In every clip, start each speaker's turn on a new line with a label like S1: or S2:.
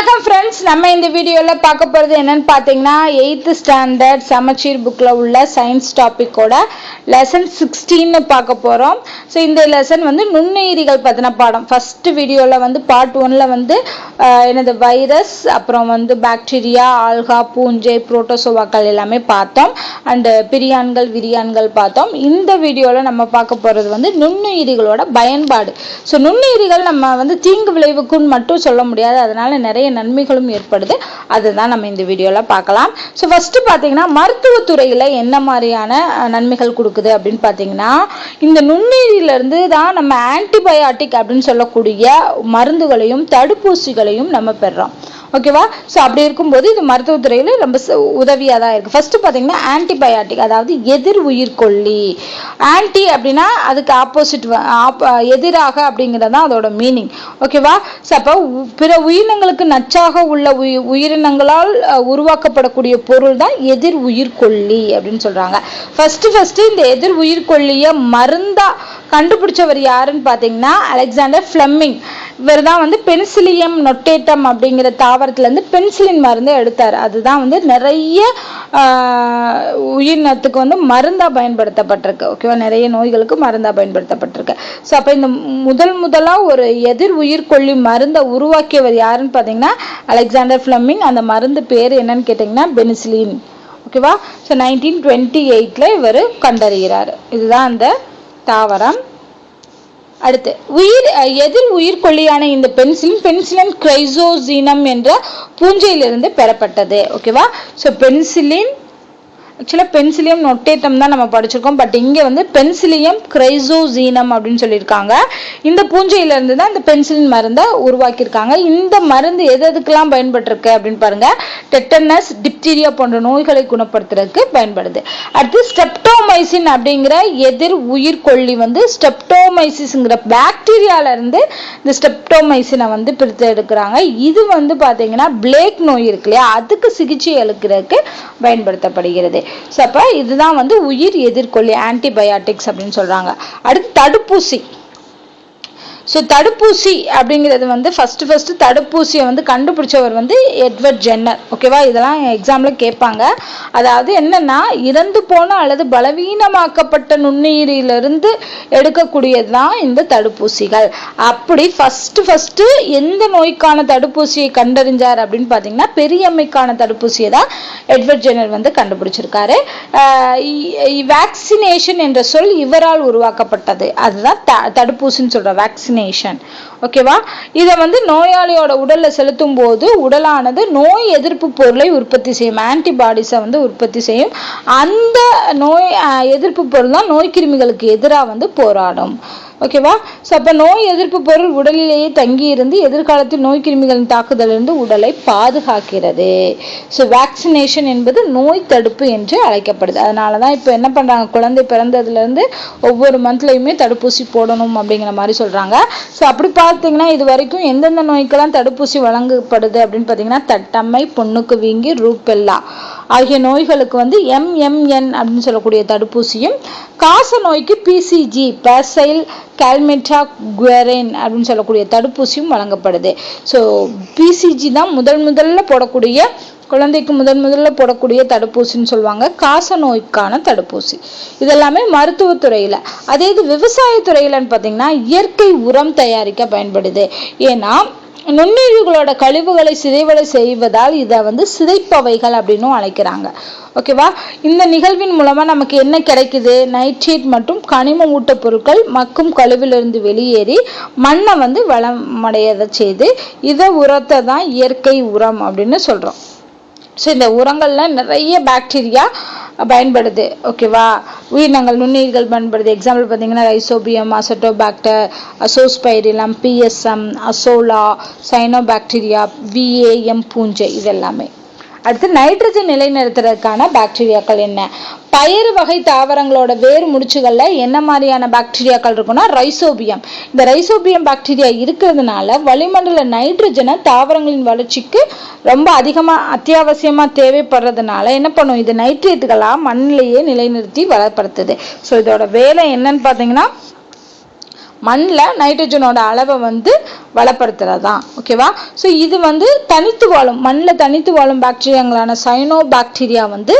S1: வணக்கம் ஃப்ரெண்ட்ஸ் நம்ம இந்த வீடியோவில் பார்க்க போகிறது என்னன்னு பார்த்தீங்கன்னா எயித்து ஸ்டாண்டர்ட் சமச்சீர் புக்கில் உள்ள சயின்ஸ் டாப்பிக்கோட லெசன் சிக்ஸ்டீன்னு பார்க்க போகிறோம் ஸோ இந்த லெசன் வந்து நுண்ணுயிரிகள் பற்றின பாடம். ஃபஸ்ட்டு வீடியோவில் வந்து பார்ட் ஒன்ல வந்து எனது வைரஸ் அப்புறம் வந்து பாக்டீரியா ஆல்கா பூஞ்சை புரோட்டோசோவாக்கள் எல்லாமே பார்த்தோம். அண்டு பிரியான்கள் விரியான்கள் பார்த்தோம். இந்த வீடியோவில் நம்ம பார்க்க போகிறது வந்து நுண்ணுயிரிகளோட பயன்பாடு. ஸோ நுண்ணுயிரிகள் நம்ம வந்து தீங்கு விளைவுக்குன்னு மட்டும் சொல்ல முடியாது. அதனால நிறைய நன்மைகளும் ஏற்படுது. அதுதான் நம்ம இந்த வீடியோவில் பார்க்கலாம். ஸோ ஃபஸ்ட்டு பார்த்தீங்கன்னா மருத்துவத்துறையில் என்ன மாதிரியான நன்மைகள் கொடுக்குது அப்படின்னு பார்த்தீங்கன்னா இந்த நுண்ணுயிரியிலேருந்து தான் நம்ம ஆன்டிபயாட்டிக் அப்படின்னு சொல்லக்கூடிய மருந்துகளையும் தடுப்பூசிகளையும் நம்ம பெறுறோம். ஓகேவா? ஸோ அப்படி இருக்கும்போது இது மருத்துவத்துறையில் ரொம்ப உதவியாக தான் இருக்குது ஃபஸ்ட்டு பார்த்தீங்கன்னா ஆன்டிபயாட்டிக் அதாவது எதிர் உயிர்கொல்லி ஆன்டி அப்படின்னா அதுக்கு ஆப்போசிட் எதிராக அப்படிங்கிறது தான் அதோட மீனிங் ஓகேவா? ஸோ அப்போ பிற உயிரினங்களுக்கு நச்சாக உள்ள உயி உயிரினங்களால் உருவாக்கப்படக்கூடிய பொருள் தான் எதிர் உயிர்கொல்லி அப்படின்னு சொல்கிறாங்க ஃபஸ்ட்டு ஃபஸ்ட்டு இந்த எதிர் உயிர்கொல்லியை மருந்தா கண்டுபிடிச்சவர் யாருன்னு பார்த்தீங்கன்னா அலெக்சாண்டர் ஃப்ளம்மிங் இவர் தான் வந்து பென்சிலியம் நொட்டேட்டம் அப்படிங்கிற தாவரத்துலேருந்து பென்சிலின் மருந்து எடுத்தார். அதுதான் வந்து நிறைய உயிரினத்துக்கு வந்து மருந்தாக பயன்படுத்தப்பட்டிருக்கு. ஓகேவா? நிறைய நோய்களுக்கு மருந்தாக பயன்படுத்தப்பட்டிருக்கு. ஸோ அப்போ இந்த முதல் முதலாக ஒரு எதிர் உயிர்கொல்லி மருந்தை உருவாக்கியவர் யாருன்னு பார்த்தீங்கன்னா அலெக்சாண்டர் ஃப்ளெமிங். அந்த மருந்து பேர் என்னன்னு கேட்டிங்கன்னா பெனிசிலின். ஓகேவா? ஸோ நைன்டீன் டுவெண்ட்டி எயிட்டில் இவர் கண்டறிகிறார். இதுதான் அந்த தாவரம். அடுத்து உயிர் எதில் எதிர் உயிர்கொல்லியான இந்த பென்சிலின் பென்சிலின் கிரைசோசீனம் என்ற பூஞ்சையிலிருந்து பெறப்பட்டது. ஓகேவா ஸோ பென்சிலின் ஆக்சுவலாக பென்சிலியம் நொட்டேட்டம் தான் நம்ம படிச்சிருக்கோம். பட் இங்கே வந்து பென்சிலியம் கிரைசோசீனம் அப்படின்னு சொல்லியிருக்காங்க. இந்த பூஞ்சையிலேருந்து தான் இந்த பென்சிலின் மருந்தை உருவாக்கியிருக்காங்க. இந்த மருந்து எது எதுக்கெல்லாம் பயன்பட்டிருக்கு அப்படின்னு பாருங்கள் டெட்டனஸ் டிப்டீரியா போன்ற நோய்களை குணப்படுத்துறதுக்கு பயன்படுது. அடுத்து ஸ்டெப்டோமைசின் அப்படிங்கிற எதிர் உயிர்கொல்லி வந்து ஸ்டெப்டோமைசிஸ்ங்கிற பாக்டீரியால இருந்து இந்த ஸ்டெப்டோமைசினை வந்து பிரித்து எடுக்கிறாங்க. இது வந்து பார்த்தீங்கன்னா பிளேக் நோய் இருக்கு இல்லையா? அதுக்கு சிகிச்சை அளிக்கிறதுக்கு பயன்படுத்தப்படுகிறது. ஸோ அப்போ இதுதான் வந்து உயிர் எதிர்கொல்லி ஆன்டிபயாட்டிக்ஸ் அப்படின்னு சொல்றாங்க. அடுத்து தடுப்பூசி. ஸோ தடுப்பூசி அப்படிங்கிறது வந்து ஃபஸ்ட்டு ஃபஸ்ட்டு தடுப்பூசியை வந்து கண்டுபிடிச்சவர் வந்து எட்வர்ட் ஜென்னர். ஓகேவா இதெல்லாம் எக்ஸாமில் கேட்பாங்க. அதாவது என்னென்னா இறந்து போன அல்லது பலவீனமாக்கப்பட்ட நுண்ணுயிரிலிருந்து எடுக்கக்கூடியது தான் இந்த தடுப்பூசிகள். அப்படி ஃபஸ்ட்டு ஃபஸ்ட்டு எந்த நோய்க்கான தடுப்பூசியை கண்டறிஞ்சார் அப்படின்னு பார்த்தீங்கன்னா பெரியம்மைக்கான தடுப்பூசியை தான் எட்வர்ட் ஜென்னர் வந்து கண்டுபிடிச்சிருக்காரு. வேக்சினேஷன் என்ற சொல் இவரால் உருவாக்கப்பட்டது. அதுதான் த தடுப்பூசின்னு சொல்கிற வேக்சினேஷன் ஓகேவா இதை வந்து நோயாளியோட உடல்ல செலுத்தும் போது உடலானது நோய் எதிர்ப்பு பொருளை உற்பத்தி செய்யும். ஆன்டிபாடிஸை வந்து உற்பத்தி செய்யும். அந்த நோய் எதிர்ப்பு பொருள் தான் நோய் கிருமிகளுக்கு எதிராக வந்து போராடும். ஓகேவா? ஸோ அப்போ நோய் எதிர்ப்பு பொருள் உடலிலேயே தங்கி இருந்து எதிர்காலத்தில் நோய் கிருமிகளின் தாக்குதலிருந்து உடலை பாதுகாக்கிறது. ஸோ வேக்சினேஷன் என்பது நோய் தடுப்பு என்று அழைக்கப்படுது. அதனால தான் இப்போ என்ன பண்ணுறாங்க குழந்தை பிறந்ததுலேருந்து ஒவ்வொரு மந்த்லையுமே தடுப்பூசி போடணும் அப்படிங்கிற மாதிரி சொல்கிறாங்க ஸோ அப்படி பார்த்தீங்கன்னா இது வரைக்கும் எந்தெந்த நோய்க்கெல்லாம் தடுப்பூசி வழங்கப்படுது அப்படின்னு பார்த்தீங்கன்னா தட்டம்மை பொண்ணுக்கு வீங்கி ரூபெல்லா. ஆகிய நோய்களுக்கு வந்து எம்எம்என் அப்படின்னு சொல்லக்கூடிய தடுப்பூசியும் காச நோய்க்கு பிசிஜி பேசைல் கால்மெட்டா குவெரின் அப்படின்னு சொல்லக்கூடிய தடுப்பூசியும் வழங்கப்படுது. ஸோ பிசிஜி தான் முதல் முதல்ல போடக்கூடிய குழந்தைக்கு முதன் முதல்ல போடக்கூடிய தடுப்பூசின்னு சொல்லுவாங்க. காச நோய்க்கான தடுப்பூசி. இதெல்லாமே மருத்துவத்துறையில் அதே இது விவசாயத்துறையிலன்னு பார்த்தீங்கன்னா இயற்கை உரம் தயாரிக்க பயன்படுது. ஏன்னா நுண்ணுயிர்களோட கழிவுகளை சிதைவடை செய்வதால் இதை வந்து சிதைப்பவைகள் அப்படின்னும் அழைக்கிறாங்க. ஓகேவா இந்த நிகழ்வின் மூலமா நமக்கு என்ன கிடைக்குது? நைட்ரேட் மற்றும் கனிம ஊட்டப் பொருட்கள் மக்கும் கழிவிலிருந்து வெளியேறி மண்ணை வந்து வளமடையதை செய்து இதை உரத்தை தான் இயற்கை உரம் அப்படின்னு சொல்றோம். ஸோ இந்த உரங்கள்ல நிறைய பாக்டீரியா பயன்படுது. ஓகேவா உயிரினங்கள் நுண்ணுயிர்கள் பயன்படுது. எக்ஸாம்பிள் பார்த்தீங்கன்னா rhizobium azotobacter azospirillum PSM azolla cyanobacteria VAM பூஞ்சை இதெல்லாமே. அடுத்து நைட்ரஜன் நிலைநிறுத்துறதுக்கான பாக்டீரியாக்கள் என்ன? பயிறு வகை தாவரங்களோட வேர் முடிச்சுகளில் என்ன மாதிரியான பாக்டீரியாக்கள் இருக்குன்னா ரைசோபியம் இந்த ரைசோபியம் பாக்டீரியா இருக்கிறதுனால வளிமண்டல நைட்ரஜனை தாவரங்களின் வளர்ச்சிக்கு ரொம்ப அதிகமாக அத்தியாவசியமாக தேவைப்படுறதுனால என்ன பண்ணும்? இது நைட்ரேட்டுகளாக மண்ணிலேயே நிலைநிறுத்தி வளப்படுத்துது ஸோ இதோட வேலை என்னன்னு பார்த்தீங்கன்னா மண்ணில் நைட்ரஜனோட அளவை வந்து வளப்படுத்துறது தான் ஓகேவா ஸோ இது வந்து தனித்து வாழும் மண்ணில் தனித்து வாழும் பாக்டீரியாங்களான சைனோ பாக்டீரியா வந்து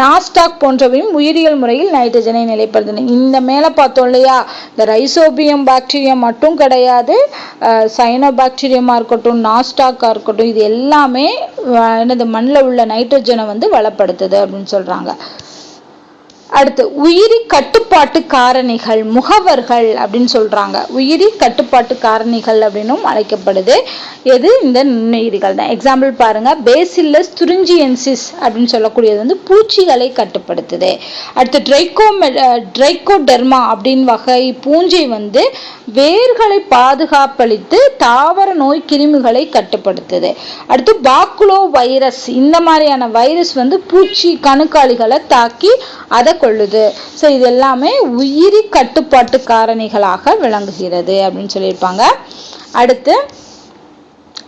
S1: நாஸ்டாக் போன்றவையும் உயிரியல் முறையில் நைட்ரஜனை நிலைப்படுத்தின. இந்த மேலே பார்த்தோம் இல்லையா? இந்த ரைசோபியம் பாக்டீரியா மட்டும் கிடையாது. சைனோ பாக்டீரியமாக இருக்கட்டும் நாஸ்டாக்காக இருக்கட்டும் இது எல்லாமே என்னது மண்ணில் உள்ள நைட்ரஜனை வந்து வளப்படுத்துது அப்படின்னு சொல்கிறாங்க அடுத்து உயிரி கட்டுப்பாட்டு காரணிகள் முகவர்கள் அப்படின்னு சொல்கிறாங்க உயிரி கட்டுப்பாட்டு காரணிகள் அப்படின்னும் அழைக்கப்படுது. எது? இந்த நுண்ணுயிரிகள் தான். எக்ஸாம்பிள் பாருங்கள் பேசில்லஸ் துரிஞ்சியன்சிஸ் அப்படின்னு சொல்லக்கூடியது வந்து பூச்சிகளை கட்டுப்படுத்துது. அடுத்து ட்ரைகோ ட்ரைகோடெர்மா அப்படின்னு வகை பூஞ்சை வந்து வேர்களை பாதுகாப்பளித்து தாவர நோய் கிருமிகளை கட்டுப்படுத்துது. அடுத்து பாக்குலோ வைரஸ் இந்த மாதிரியான வைரஸ் வந்து பூச்சி கணுக்காளிகளை தாக்கி அதை கொள்ளுது. ஸோ இது எல்லாமே உயிரி கட்டுப்பாட்டு காரணிகளாக விளங்குகிறது அப்படின்னு சொல்லியிருப்பாங்க. அடுத்து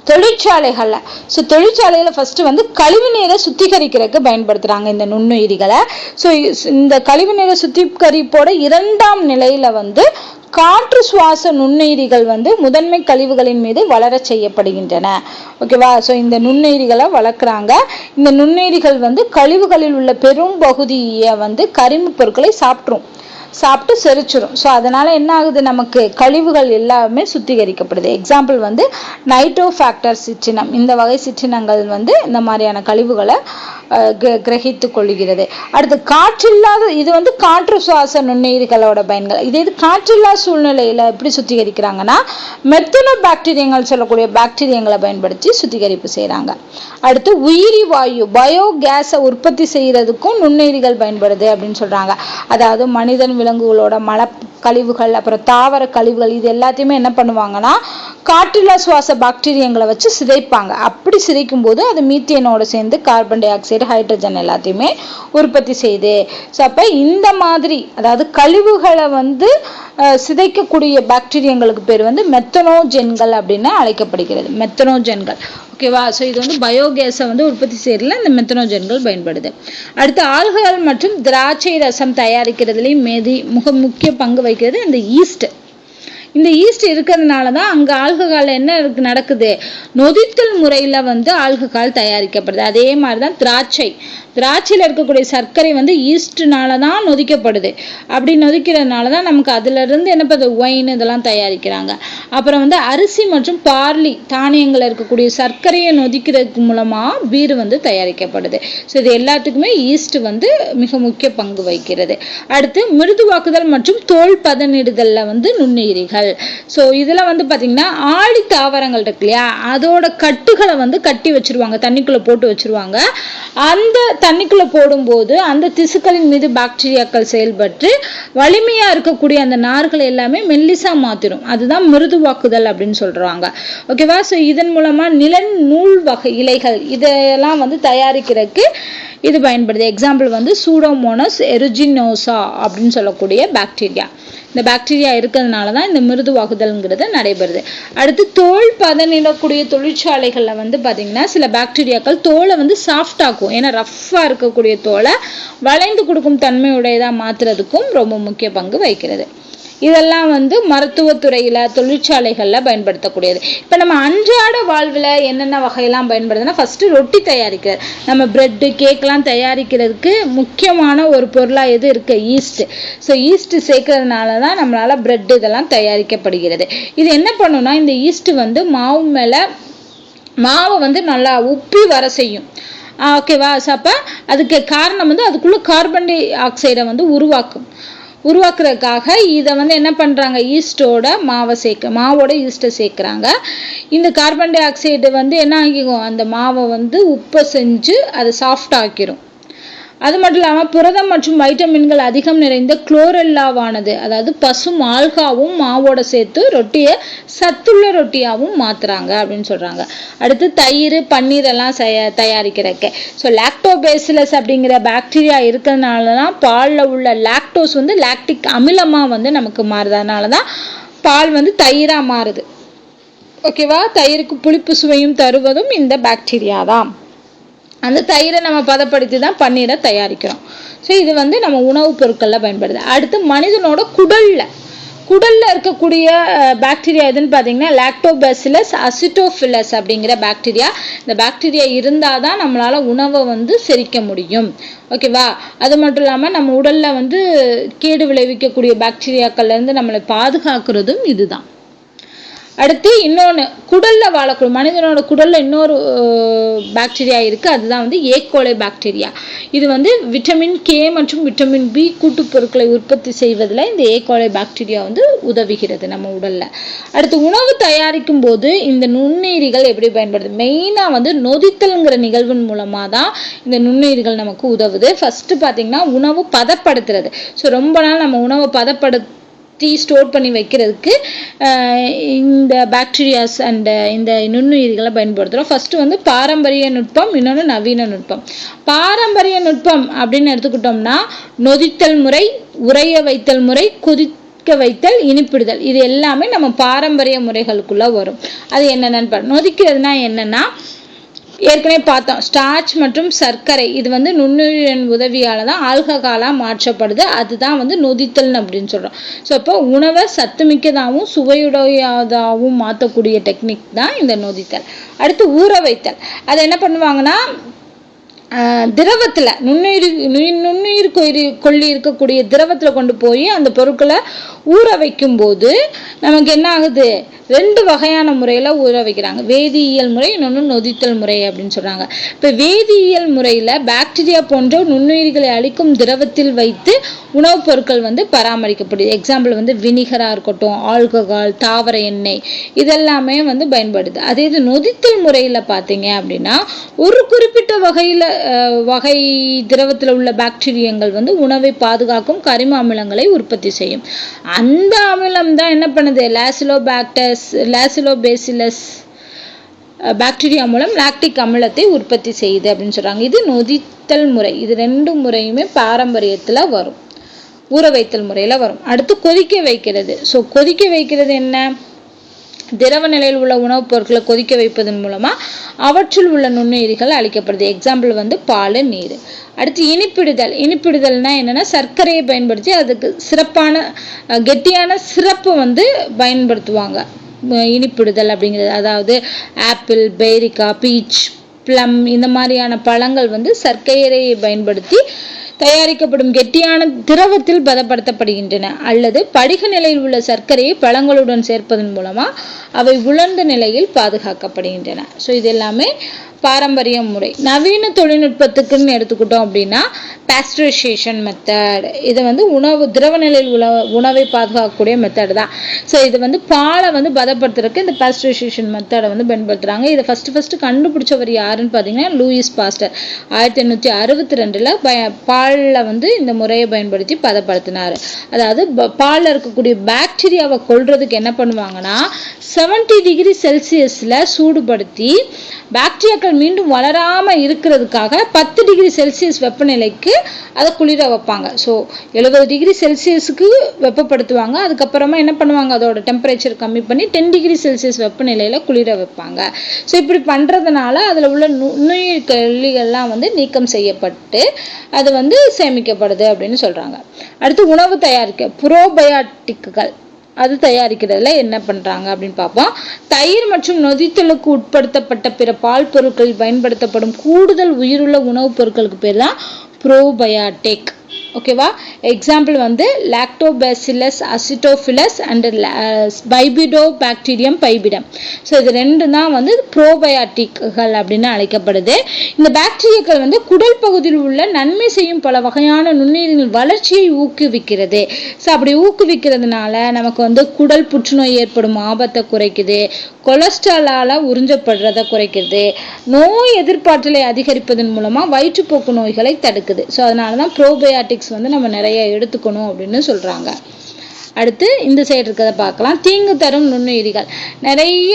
S1: தொழிற்சாலைகளில். ஸோ தொழிற்சாலையில் ஃபஸ்ட்டு வந்து கழிவு நீரை சுத்திகரிக்கிறதுக்கு பயன்படுத்துகிறாங்க இந்த நுண்ணுயிரிகளை. ஸோ இந்த கழிவு நீரை சுத்திகரிப்போட இரண்டாம் நிலையில் வந்து காற்று சுவாச நுண்ணுயிரிகள் வந்து முதன்மை கழிவுகளின் மீது வளர செய்யப்படுகின்றன. ஓகேவா ஸோ இந்த நுண்ணுயிரிகளை வளர்க்குறாங்க. இந்த நுண்ணுயிரிகள் வந்து கழிவுகளில் உள்ள பெரும் பகுதியை வந்து கரிம பொருட்களை சாப்பிட்ரும். சாப்பிட்டு செரிச்சிரும். ஸோ அதனால் என்ன ஆகுது நமக்கு? கழிவுகள் எல்லாமே சுத்திகரிக்கப்படுது. எக்ஸாம்பிள் வந்து நைட்ரோ ஃபேக்டர் சிற்றினம். இந்த வகை சிற்றினங்கள் வந்து இந்த மாதிரியான கழிவுகளை கிரகித்து கொள்கிறது அடுத்து காற்றில்லாத இது வந்து காற்று சுவாச நுண்ணுயிர்களோட பயன்கள். இதே இது காற்றில்லா சூழ்நிலையில் எப்படி சுத்திகரிக்கிறாங்கன்னா மெத்தனோ பாக்டீரியங்கள் சொல்லக்கூடிய பாக்டீரியங்களை பயன்படுத்தி சுத்திகரிப்பு செய்கிறாங்க அடுத்து உயிரி வாயு பயோ கேஸை உற்பத்தி செய்கிறதுக்கும் நுண்ணுயிரிகள் பயன்படுது அப்படின்னு சொல்கிறாங்க அதாவது மனிதன் விலங்குகளோட மல கழிவுகள் அப்புறம் தாவர கழிவுகள் இது எல்லாத்தையுமே என்ன பண்ணுவாங்கன்னா காற்றில்லா சுவாச பாக்டீரியங்களை வச்சு சிதைப்பாங்க. அப்படி சிதைக்கும் போது அது மீத்தேனோட சேர்ந்து கார்பன் டை ஆக்சைடு ஹைட்ரஜன் எல்லாத்தையுமே உற்பத்தி செய்யுது ஸோ அப்போ இந்த மாதிரி அதாவது கழிவுகளை வந்து சிதைக்கக்கூடிய பாக்டீரியங்களுக்கு பேர் வந்து மெத்தனோஜென்கள் அப்படின்னு அழைக்கப்படுகிறது. மெத்தனோஜென்கள் ஓகேவா ஸோ இது வந்து பயோகேஸை வந்து உற்பத்தி செய்யறதுல இந்த மெத்தனோஜென்கள் பயன்படுது. அடுத்து ஆல்கஹால் மற்றும் திராட்சை ரசம் தயாரிக்கிறதுலையும் மெதி முக முக்கிய பங்கு வகிக்கிறது இந்த ஈஸ்ட் இந்த ஈஸ்ட் இருக்கிறதுனால தான் அங்கே ஆல்கஹால் என்ன நடக்குது? நொதித்தல் முறையில் வந்து ஆல்கஹால் தயாரிக்கப்படுது. அதே மாதிரி தான் திராட்சை. திராட்சையில் இருக்கக்கூடிய சர்க்கரை வந்து ஈஸ்ட்னால தான் நொதிக்கப்படுது. அப்படி நொதிக்கிறதுனால தான் நமக்கு அதுலேருந்து என்ன பண்ணுது? ஒயின் இதெல்லாம் தயாரிக்கிறாங்க. அப்புறம் வந்து அரிசி மற்றும் பார்லி தானியங்களில் இருக்கக்கூடிய சர்க்கரையை நொதிக்கிறதுக்கு மூலமாக பீர் வந்து தயாரிக்கப்படுது. ஸோ இது எல்லாத்துக்குமே ஈஸ்ட் வந்து மிக முக்கிய பங்கு வகிக்கிறது. அடுத்து மிருதுவாக்குதல் மற்றும் தோல் பதனிடுதலில் வந்து நுண்ணுயிரிகள். ஸோ இதில் வந்து பார்த்திங்கன்னா ஆழி தாவரங்கள் இருக்கு இல்லையா? அதோட கட்டுகளை வந்து கட்டி வச்சிருவாங்க. தண்ணிக்குள்ளே போட்டு வச்சிருவாங்க. அந்த தண்ணிக்குள்ளே போடும்போது அந்த திசுக்களின் மீது பாக்டீரியாக்கள் செயல்பட்டு வலிமையாக இருக்கக்கூடிய அந்த நார்களை எல்லாமே மெல்லிசா மாற்றிடும் அதுதான் மிருதுவாக்குதல் அப்படின்னு சொல்கிறாங்க ஓகேவா ஸோ இதன் மூலமாக நிலன் நூல் வகை இலைகள் இதெல்லாம் வந்து தயாரிக்கிறதுக்கு இது பயன்படுது. எக்ஸாம்பிள் வந்து சூடோமோனஸ் எருஜினோசா அப்படின்னு சொல்லக்கூடிய பாக்டீரியா இந்த பாக்டீரியா இருக்கிறதுனால தான் இந்த மிருதுவாகுதல்ங்கிறது நடைபெறுது. அடுத்து தோல் பதனிடக்கூடிய தொழிற்சாலைகளில் வந்து பார்த்திங்கன்னா சில பாக்டீரியாக்கள் தோலை வந்து சாஃப்டாக்கும் ஏன்னா ரஃப்பாக இருக்கக்கூடிய தோலை வளைந்து கொடுக்கும் தன்மையுடையதாக மாற்றுறதுக்கும் ரொம்ப முக்கிய பங்கு வகிக்கிறது. இதெல்லாம் வந்து மருத்துவத்துறையில் தொழிற்சாலைகளில் பயன்படுத்தக்கூடியது. இப்போ நம்ம அன்றாட வாழ்வில் என்னென்ன வகையெல்லாம் பயன்படுதுன்னா ஃபஸ்ட்டு ரொட்டி தயாரிக்கிறது நம்ம ப்ரெட்டு கேக்லாம் தயாரிக்கிறதுக்கு முக்கியமான ஒரு பொருளாக எது இருக்குது ஈஸ்ட்டு ஸோ ஈஸ்ட்டு சேர்க்கறதுனால தான் நம்மளால் ப்ரெட் இதெல்லாம் தயாரிக்கப்படுகிறது. இது என்ன பண்ணுன்னா இந்த ஈஸ்ட்டு வந்து மாவு மேலே மாவை வந்து நல்லா உப்பி வர செய்யும். ஓகேவா ஸோ அப்போ அதுக்கு காரணம் வந்து அதுக்குள்ளே கார்பன் டை ஆக்சைடை வந்து உருவாக்கும். உருவாக்குறதுக்காக இதை வந்து என்ன பண்ணுறாங்க ஈஸ்டோட மாவை சேர்க்க மாவோட ஈஸ்ட்டை சேர்க்குறாங்க. இந்த கார்பன் டை ஆக்சைடு வந்து என்ன ஆகிக்கும்? அந்த மாவை வந்து உப்பை செஞ்சு அதை சாஃப்ட் ஆக்கிரும். அது மட்டும் இல்லாமல் புரதம் மற்றும் வைட்டமின்கள் அதிகம் நிறைந்த குளோரெல்லாவானது அதாவது பசும் ஆல்காவும் மாவோட சேர்த்து ரொட்டியை சத்துள்ள ரொட்டியாகவும் மாற்றுறாங்க அப்படின்னு சொல்கிறாங்க அடுத்து தயிர் பன்னீர் எல்லாம் தயாரிக்கிறக்க ஸோ லாக்டோபேசிலஸ் அப்படிங்கிற பாக்டீரியா இருக்கிறதுனால தான் பாலில் உள்ள லாக்டோஸ் வந்து லாக்டிக் அமிலமாக வந்து நமக்கு மாறுது. அதனால தான் பால் வந்து தயிராக மாறுது. ஓகேவா தயிருக்கு புளிப்பு சுவையும் தருவதும் இந்த பாக்டீரியா தான். அந்த தயிரை நம்ம பதப்படுத்தி தான் பன்னீரை தயாரிக்கிறோம். ஸோ இது வந்து நம்ம உணவுப் பொருட்களில் பயன்படுது. அடுத்து மனிதனோட குடலில். குடலில் இருக்கக்கூடிய பாக்டீரியா எதுன்னு பார்த்தீங்கன்னா லாக்டோபசிலஸ் அசிட்டோஃபிலஸ் அப்படிங்கிற பாக்டீரியா இந்த பாக்டீரியா இருந்தால் தான் நம்மளால் உணவை வந்து செரிக்க முடியும். ஓகேவா அது மட்டும் இல்லாமல் நம்ம உடலில் வந்து கேடு விளைவிக்கக்கூடிய பாக்டீரியாக்கள்லேருந்து நம்மளை பாதுகாக்கிறதும் இதுதான். அடுத்து இன்னொன்று குடலில் வாழக்கூடிய மனிதனோட குடலில் இன்னொரு பாக்டீரியா இருக்குது அதுதான் வந்து ஏக்கோலை பாக்டீரியா இது வந்து விட்டமின் கே மற்றும் விட்டமின் பி கூட்டுப் பொருட்களை உற்பத்தி செய்வதில் இந்த ஏக்கோலை பாக்டீரியா வந்து உதவுகிறது நம்ம உடலில். அடுத்து உணவு தயாரிக்கும் போது இந்த நுண்ணுயிரிகள் எப்படி பயன்படுது? மெயினாக வந்து நொதித்தல்ங்கிற நிகழ்வின் மூலமாக தான் இந்த நுண்ணுயிரிகள் நமக்கு உதவுது. ஃபஸ்ட்டு பார்த்தீங்கன்னா உணவு பதப்படுத்துறது. ஸோ ரொம்ப நாள் நம்ம உணவை பதப்படுத்த டீ ஸ்டோர் பண்ணி வைக்கிறதுக்கு இந்த பாக்டீரியாஸ் அண்ட் இந்த நுண்ணுயிரிகளை பயன்படுத்துகிறோம் ஃபஸ்ட்டு வந்து பாரம்பரிய நுட்பம் இன்னொன்று நவீன நுட்பம். பாரம்பரிய நுட்பம் அப்படின்னு எடுத்துக்கிட்டோம்னா நொதித்தல் முறை உறைய வைத்தல் முறை கொதிக்க வைத்தல் இனிப்பிடுதல். இது எல்லாமே நம்ம பாரம்பரிய முறைகளுக்குள்ளே வரும். அது என்னென்னு நொதிக்கிறதுனா என்னென்னா ஏற்கனவே பார்த்தோம். ஸ்டார்ச் மற்றும் சர்க்கரை இது வந்து நுண்ணுயிரின் உதவியால் தான் ஆல்கஹாலாக மாற்றப்படுது. அதுதான் வந்து நொதித்தல் அப்படின்னு சொல்கிறோம் ஸோ இப்போ உணவை சத்துமிக்கதாகவும் சுவையுடையதாகவும் மாற்றக்கூடிய டெக்னிக் தான் இந்த நொதித்தல். அடுத்து ஊற வைத்தல் அதை என்ன பண்ணுவாங்கன்னா திரவத்தில் நுண்ணுயிர் நுண்ணுயிர் கொயிரி கொள்ளி இருக்கக்கூடிய திரவத்தில் கொண்டு போய் அந்த பொருட்களை ஊற வைக்கும்போது நமக்கு என்ன ஆகுது? ரெண்டு வகையான முறையில் ஊற வைக்கிறாங்க. வேதியியல் முறை இன்னொன்று நொதித்தல் முறை அப்படின்னு சொல்கிறாங்க இப்போ வேதியியல் முறையில் பாக்டீரியா போன்ற நுண்ணுயிர்களை அழிக்கும் திரவத்தில் வைத்து உணவுப் பொருட்கள் வந்து பராமரிக்கப்படுது. எக்ஸாம்பிள் வந்து வினிகராக இருக்கட்டும் ஆல்கஹால் தாவர எண்ணெய் இதெல்லாமே வந்து பயன்படுது. அதே இது நொதித்தல் முறையில் பார்த்தீங்க அப்படின்னா ஒரு குறிப்பிட்ட வகையில் வகை திரவத்தில் உள்ள பாக்டீரியங்கள் வந்து உணவை பாதுகாக்கும் கரிம அமிலங்களை உற்பத்தி செய்யும். அந்த அமிலம் தான் என்ன பண்ணுது? லாசிலோபாக்டஸ் லாசிலோபேசிலஸ் பாக்டீரியா மூலம் லாக்டிக் அமிலத்தை உற்பத்தி செய்யுது அப்படின்னு சொல்கிறாங்க இது நொதித்தல் முறை. இது ரெண்டு முறையுமே பாரம்பரியத்தில் வரும். ஊற வைத்தல் முறையில் வரும். அடுத்து கொதிக்க வைக்கிறது. ஸோ கொதிக்க வைக்கிறது என்ன? திரவ நிலையில் உள்ள உணவுப் பொருட்களை கொதிக்க வைப்பதன் மூலமா அவற்றில் உள்ள நுண்ணுயிரிகள் அழிக்கப்படுது. எக்ஸாம்பிள் வந்து பால் நீர். அடுத்து இனிப்பிடுதல். இனிப்பிடுதல்னா என்னன்னா சர்க்கரையை பயன்படுத்தி அதுக்கு சிறப்பான கெட்டியான சிறப்பு வந்து பயன்படுத்துவாங்க. இனிப்பிடுதல் அப்படிங்கிறது. அதாவது ஆப்பிள் பேரிக்கா பீச் ப்ளம் இந்த மாதிரியான பழங்கள் வந்து சர்க்கரையை பயன்படுத்தி தயாரிக்கப்படும் கெட்டியான திரவத்தில் பதப்படுத்தப்படுகின்றன அல்லது படிக நிலையில் உள்ள சர்க்கரையை பழங்களுடன் சேர்ப்பதன் மூலமா அவை உலர்ந்த நிலையில் பாதுகாக்கப்படுகின்றன. ஸோ இது எல்லாமே பாரம்பரிய முறை. நவீன தொழில்நுட்பத்துக்குன்னு எடுத்துக்கிட்டோம் அப்படின்னா பேஸ்டரைசேஷன் மெத்தட் இது வந்து உணவு திரவ நிலையில் உணவை பாதுகாக்கக்கூடிய மெத்தட் தான். ஸோ இது வந்து பாலை வந்து பதப்படுத்துறதுக்கு இந்த பேஸ்டரைசேஷன் மெத்தடை வந்து பயன்படுத்துகிறாங்க இதை ஃபஸ்ட்டு ஃபஸ்ட்டு கண்டுபிடிச்சவர் யாருன்னு பார்த்தீங்கன்னா லூயிஸ் பாஸ்டர். ஆயிரத்தி எண்ணூற்றி அறுபத்தி ரெண்டில் பய பாலில் வந்து இந்த முறையை பயன்படுத்தி பதப்படுத்தினார். அதாவது பாலில் இருக்கக்கூடிய பாக்டீரியாவை கொள்றதுக்கு என்ன பண்ணுவாங்கன்னா செவன்ட்டி டிகிரி செல்சியஸில் சூடுபடுத்தி பாக்டீரியாக்கள் மீண்டும் வளராமல் இருக்கிறதுக்காக பத்து டிகிரி செல்சியஸ் வெப்பநிலைக்கு அதை குளிர வைப்பாங்க. ஸோ எழுபது டிகிரி செல்சியஸுக்கு வெப்பப்படுத்துவாங்க. அதுக்கப்புறமா என்ன பண்ணுவாங்க? அதோட டெம்பரேச்சர் கம்மி பண்ணி டென் டிகிரி செல்சியஸ் வெப்பநிலையில் குளிர வைப்பாங்க. ஸோ இப்படி பண்ணுறதுனால அதில் உள்ள நுண்ணுயிர் கல்லிகள்லாம் வந்து நீக்கம் செய்யப்பட்டு அது வந்து சேமிக்கப்படுது அப்படின்னு சொல்கிறாங்க அடுத்து உணவு தயாரிக்க புரோபயாட்டிக்குகள் அது தயாரிக்கிறதுல என்ன பண்றாங்க அப்படின்னு பார்ப்போம். தயிர் மற்றும் நொதித்தலுக்கு உட்படுத்தப்பட்ட பிற பால் பொருட்களில் பயன்படுத்தப்படும் கூடுதல் உயிருள்ள உணவுப் பொருட்களுக்கு பேர் தான் ப்ரோபயாட்டிக் ஓகேவா எக்ஸாம்பிள் வந்து lactobacillus acidophilus and bifidobacterium bifidum so இது ரெண்டு தான் வந்து ப்ரோபயாட்டிக்குகள் அப்படின்னு அழைக்கப்படுது. இந்த பாக்டீரியாக்கள் வந்து குடல் பகுதியில் உள்ள நன்மை செய்யும் பல வகையான நுண்ணுயிரின் வளர்ச்சியை ஊக்குவிக்கிறது. ஸோ அப்படி ஊக்குவிக்கிறதுனால நமக்கு வந்து குடல் புற்றுநோய் ஏற்படும் ஆபத்தை குறைக்குது. கொலஸ்ட்ராலால் உறிஞ்சப்படுறதை குறைக்கிறது நோய் எதிர்ப்பாற்றலை அதிகரிப்பதன் மூலமாக வயிற்றுப்போக்கு நோய்களை தடுக்குது. ஸோ அதனால தான் ஆன்டிபயாட்டிக்ஸ் வந்து நம்ம நிறைய எடுத்துக்கணும் அப்படின்னு சொல்றாங்க. அடுத்து இந்த சைடு இருக்கிறத பார்க்கலாம். தீங்கு தரும் நுண்ணுயிரிகள். நிறைய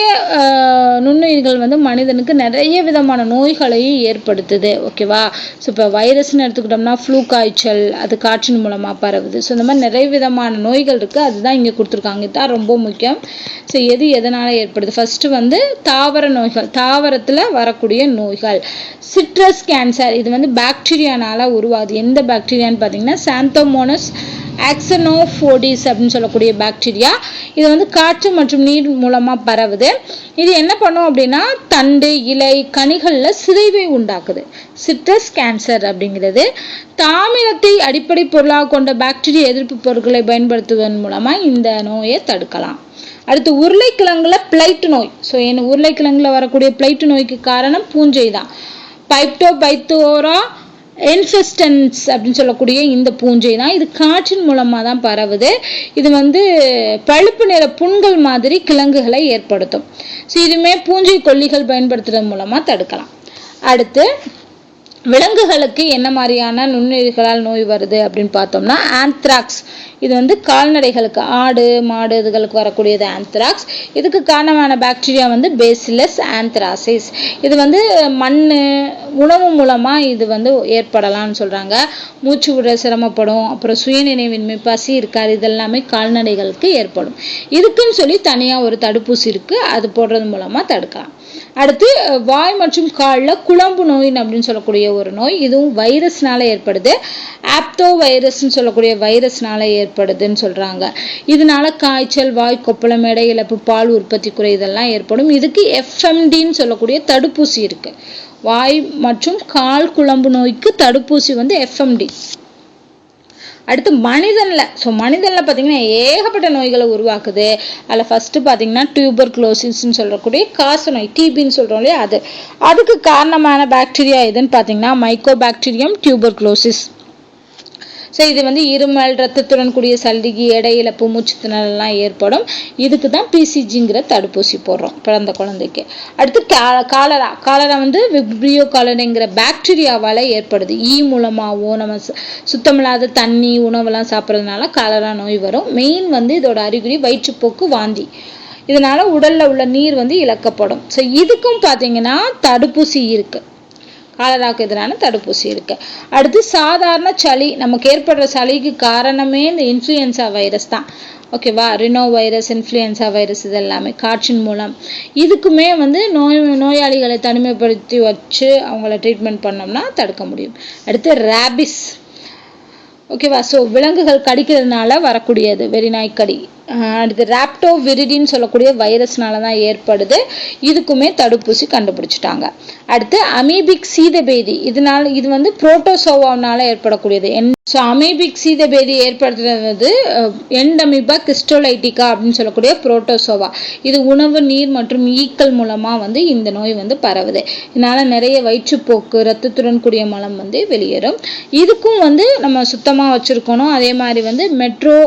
S1: நுண்ணுயிரிகள் வந்து மனிதனுக்கு நிறைய விதமான நோய்களையும் ஏற்படுத்துது. ஓகேவா ஸோ இப்போ வைரஸ்னு எடுத்துக்கிட்டோம்னா ஃப்ளூ காய்ச்சல் அது காற்றின் மூலமாக பரவுது. ஸோ இந்த மாதிரி நிறைய விதமான நோய்கள் இருக்குது அதுதான் இங்கே கொடுத்துருக்காங்க. இதுதான் ரொம்ப முக்கியம். ஸோ எது எதனால் ஏற்படுது? ஃபஸ்ட்டு வந்து தாவர நோய்கள். தாவரத்தில் வரக்கூடிய நோய்கள். சிட்ரஸ் கேன்சர் இது வந்து பாக்டீரியானால் உருவாகுது. எந்த பாக்டீரியான்னு பார்த்தீங்கன்னா சாந்தோமோனஸ் ஆக்சனோஃபோடிஸ் அப்படின்னு சொல்லக்கூடிய பாக்டீரியா இது வந்து காற்று மற்றும் நீர் மூலமாக பரவுது. இது என்ன பண்ணும் அப்படின்னா தண்டு இலை கனிகளில் சிதைவை உண்டாக்குது. சிட்ரஸ் கேன்சர் அப்படிங்கிறது. தாமிரத்தை அடிப்படை பொருளாக கொண்ட பாக்டீரியா எதிர்ப்பு பொருட்களை பயன்படுத்துவதன் மூலமாக இந்த நோயை தடுக்கலாம். அடுத்து உருளைக்கிழங்குல பிளைட் நோய். ஸோ என்ன உருளைக்கிழங்குல வரக்கூடிய பிளைட் நோய்க்கு காரணம் பூஞ்சை தான். பைப்டோ பைத்தோரா என்ஃபெஸ்டன்ஸ் அப்படின்னு சொல்லக்கூடிய இந்த பூஞ்சை தான். இது காற்றின் மூலமாக தான் பரவுது. இது வந்து பழுப்பு நிற புண்கள் மாதிரி கிழங்குகளை ஏற்படுத்தும். ஸோ இதுவுமே பூஞ்சை கொல்லிகள் பயன்படுத்துறது மூலமாக தடுக்கலாம். அடுத்து விலங்குகளுக்கு என்ன மாதிரியான நுண்ணுயிர்களால் நோய் வருது அப்படின்னு பார்த்தோம்னா ஆந்த்ராக்ஸ் இது வந்து கால்நடைகளுக்கு ஆடு மாடு இதுகளுக்கு வரக்கூடியது ஆந்த்ராக்ஸ் இதுக்கு காரணமான பாக்டீரியா வந்து பேசிலஸ் ஆந்த்ராசிஸ் இது வந்து மண் உணவு மூலமாக இது வந்து ஏற்படலாம்னு சொல்கிறாங்க மூச்சு விட சிரமப்படும் அப்புறம் சுயநினைவின்மை பசி இருக்காது இதெல்லாமே கால்நடைகளுக்கு ஏற்படும். இதுக்குன்னு சொல்லி தனியாக ஒரு தடுப்பூசி இருக்குது அது போடுறது மூலமாக தடுக்கலாம். அடுத்து வாய் மற்றும் காலில் குழம்பு நோய் அப்படின்னு சொல்லக்கூடிய ஒரு நோய். இதுவும் வைரஸ்னால ஏற்படுது. ஆப்டோ வைரஸ்ன்னு சொல்லக்கூடிய வைரஸ்னால ஏற்படுதுன்னு சொல்கிறாங்க இதனால காய்ச்சல் வாய் கொப்பளம் மேடை இழப்பு பால் உற்பத்தி குறை இதெல்லாம் ஏற்படும். இதுக்கு எஃப்எம்டின்னு சொல்லக்கூடிய தடுப்பூசி இருக்குது வாய் மற்றும் கால் குழம்பு நோய்க்கு தடுப்பூசி வந்து எஃப்எம்டி. அடுத்து மனிதனில். ஸோ மனிதனில் பார்த்திங்கன்னா ஏகப்பட்ட நோய்களை உருவாக்குது. அதில் ஃபஸ்ட்டு பார்த்திங்கன்னா டியூபர் குளோசிஸ்ன்னு சொல்லக்கூடிய காசு நோய் டிபின்னு சொல்கிறோம் இல்லையா அது. அதுக்கு காரணமான பாக்டீரியா எதுன்னு பார்த்திங்கன்னா மைக்கோ பாக்டீரியம் டியூபர் குளோசிஸ் ஸோ இது வந்து இருமல் ரத்தத்துடன் கூடிய சல்லிகி எடை இழப்பு மூச்சுத்திணறல்லாம் ஏற்படும். இதுக்கு தான் பிசிஜிங்கிற தடுப்பூசி போடுறோம் பிறந்த குழந்தைக்கு. அடுத்து காலரா காலரா வந்து விப்ரியோ காலரைங்கிற பாக்டீரியாவால் ஏற்படுது. ஈ மூலமாகவோ நம்ம சுத்தமில்லாத தண்ணி உணவெல்லாம் சாப்பிட்றதுனால காலரா நோய் வரும். மெயின் வந்து இதோட அறிகுறி வயிற்றுப்போக்கு வாந்தி. இதனால் உடலில் உள்ள நீர் வந்து இழக்கப்படும். ஸோ இதுக்கும் பார்த்தீங்கன்னா தடுப்பூசி இருக்குது காலராக்கு எதிரான தடுப்பூசி இருக்குது அடுத்து சாதாரண சளி நமக்கு ஏற்படுற சளிக்கு காரணமே இந்த இன்ஃப்ளூயன்சா வைரஸ் தான். ஓகேவா ரினோ வைரஸ் இன்ஃப்ளூயன்சா வைரஸ் இது எல்லாமே காற்றின் மூலம். இதுக்குமே வந்து நோய் நோயாளிகளை தனிமைப்படுத்தி வச்சு அவங்கள ட்ரீட்மெண்ட் பண்ணோம்னா தடுக்க முடியும். அடுத்து ரேபிஸ் ஓகேவா ஸோ விலங்குகள் கடிக்கிறதுனால வரக்கூடியது வெறிநாய்க்கடி அடுத்து ராப்டோ விரிடின்னு சொல்லக்கூடிய வைரஸ்னால தான் ஏற்படுது. இதுக்குமே தடுப்பூசி கண்டுபிடிச்சிட்டாங்க. அடுத்து அமீபிக் சீதபேதி. இதனால இது வந்து புரோட்டோசோவானால ஏற்படக்கூடியது. ஸோ அமீபிக் சீதபேதி ஏற்படுத்துறது எண்டமிபா கிறிஸ்டோலைட்டிகா அப்படின்னு சொல்லக்கூடிய புரோட்டோசோவா இது உணவு நீர் மற்றும் ஈக்கள் மூலமாக வந்து இந்த நோய் வந்து பரவுது. இதனால் நிறைய வயிற்றுப்போக்கு ரத்தத்துடன் கூடிய மலம் வந்து வெளியேறும். இதுக்கும் வந்து நம்ம சுத்தமாக வச்சுருக்கணும். அதே மாதிரி வந்து மெட்ரோ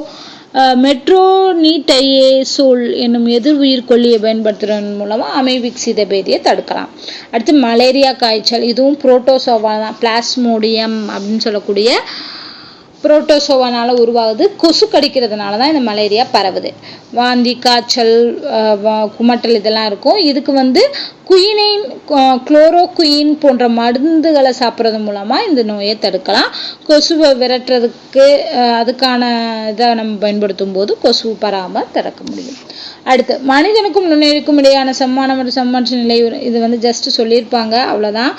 S1: மெட்ரோனிடையேசோல் என்னும் எதிர் உயிர் கொல்லியை பயன்படுத்துறதன் மூலமாக அமைவிக் பேதியை தடுக்கலாம். அடுத்து மலேரியா காய்ச்சல் இதுவும் புரோட்டோசோவா தான் பிளாஸ்மோடியம் அப்படின்னு சொல்லக்கூடிய புரோட்டோசோவானால் உருவாகுது. கொசு கடிக்கிறதுனால தான் இந்த மலேரியா பரவுது. வாந்தி காய்ச்சல் குமட்டல் இதெல்லாம் இருக்கும். இதுக்கு வந்து குயினைன் குளோரோகுயின் போன்ற மருந்துகளை சாப்பிட்றது மூலமாக இந்த நோயை தடுக்கலாம். கொசுவை விரட்டுறதுக்கு அதுக்கான இதை நம்ம பயன்படுத்தும் போது கொசு பராமல் திறக்க முடியும். அடுத்து மனிதனுக்கும் நுண்ணுயிருக்கும் இடையான சம்மான மற்றும் சம்மற்ற நிலை இது வந்து ஜஸ்ட் சொல்லியிருப்பாங்க. அவ்வளோதான்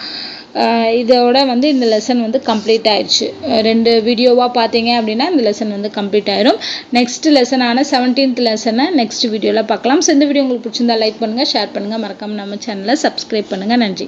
S1: இதோட வந்து இந்த லெசன் வந்து கம்ப்ளீட் ஆயிடுச்சு. ரெண்டு வீடியோவாக பார்த்தீங்க அப்படின்னா இந்த லெசன் வந்து கம்ப்ளீட் ஆயிரும். நெக்ஸ்ட் லெசனான செவன்டீன்த் லெசனை நெக்ஸ்ட் வீடியோவில் பார்க்கலாம். ஸோ இந்த வீடியோ உங்களுக்கு பிடிச்சிருந்தா லைக் பண்ணுங்கள் ஷேர் பண்ணுங்கள் மறக்காமல் நம்ம சேனலை சப்ஸ்கிரைப் பண்ணுங்கள் நன்றி.